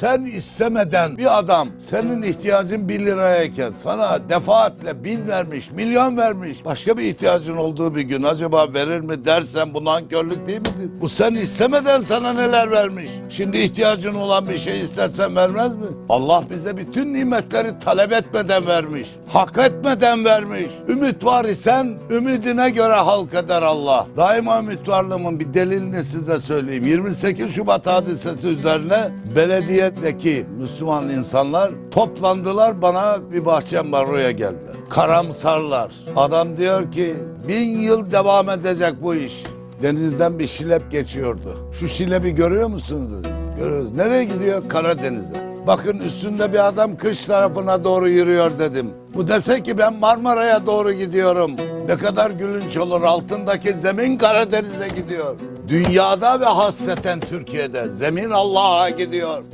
Sen istemeden bir adam senin ihtiyacın 1 lirayken sana defaatle bin vermiş, milyon vermiş. Başka bir ihtiyacın olduğu bir gün acaba verir mi dersen bu nankörlük değil midir? Bu sen istemeden sana neler vermiş. Şimdi ihtiyacın olan bir şey istersen vermez mi? Allah bize bütün nimetleri talep etmeden vermiş. Hak etmeden vermiş. Ümit var isen ümidine göre halk eder Allah. Daima ümit varlığımın bir delilini size söyleyeyim. 28 Şubat hadisesi üzerine belediyedeki Müslüman insanlar toplandılar bana bir bahçem var oraya geldiler. Karamsarlar. Adam diyor ki bin yıl devam edecek bu iş. Denizden bir şilep geçiyordu. Şu şilebi görüyor musunuz? Görüyoruz. Nereye gidiyor? Karadeniz'e. Bakın üstünde bir adam kış tarafına doğru yürüyor dedim. Bu dese ki ben Marmara'ya doğru gidiyorum. Ne kadar gülünç olur altındaki zemin Karadeniz'e gidiyor. Dünyada ve hasreten Türkiye'de zemin Allah'a gidiyor.